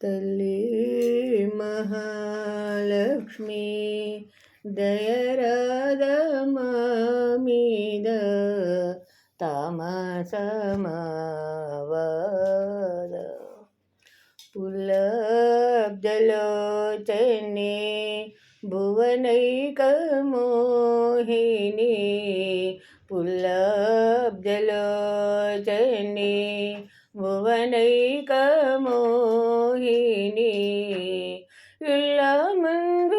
తల్లి మహాలక్ష్మి దయరాధమా మీద తామసమావాద పులబ్దలోచనే భువనైక మోహిని పులబ్దలోచనే മോഹിനേ എല്ലാമങ്കുണമിമ്മോ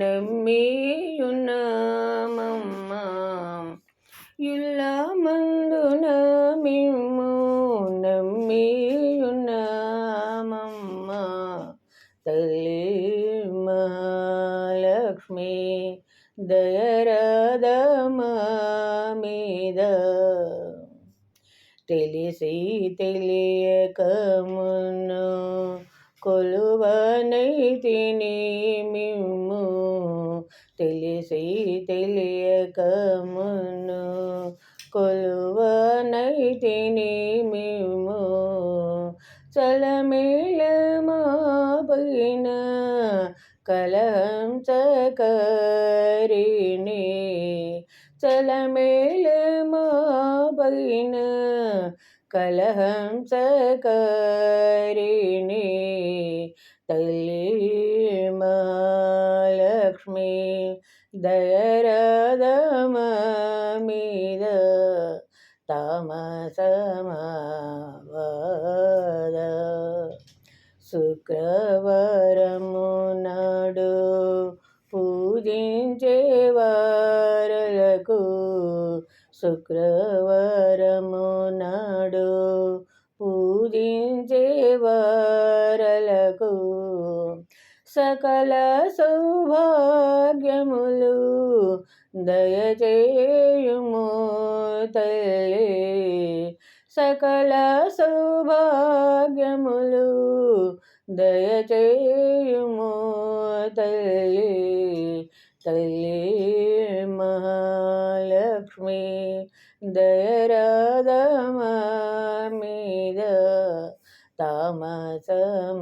നമ്മേയുണമമ്മ എല്ലാമങ്കുണമിമ്മോ നമ്മേയുണമമ്മ തല്ലിമലക്ഷ്മി ദയരദമേദ తెలిసి తెలియకమును కొలువనైతిని మిమ్ము తెలిసి తెలియకమును కొలువనైతిని మిమ్ము చలమేల మా కలం చకరిణీ చలమేల మా పైన కలహం చకరిణి తల్లి మహాలక్ష్మి దయరదమ మీద తామసమావద శుక్రవారము నాడు పూజించేవా వారలకు శుక్రవారము నాడు పూజించే వారలకు సకల సౌభాగ్యములు దయచేయుము తల్లి. సకల సౌభాగ్యములు దయచేయుము తల్లి. తల్లి ಲಕ್ಷ್ಮೀ ದಯರಾದ ಮೀದ ತಾಮಸಮಾವ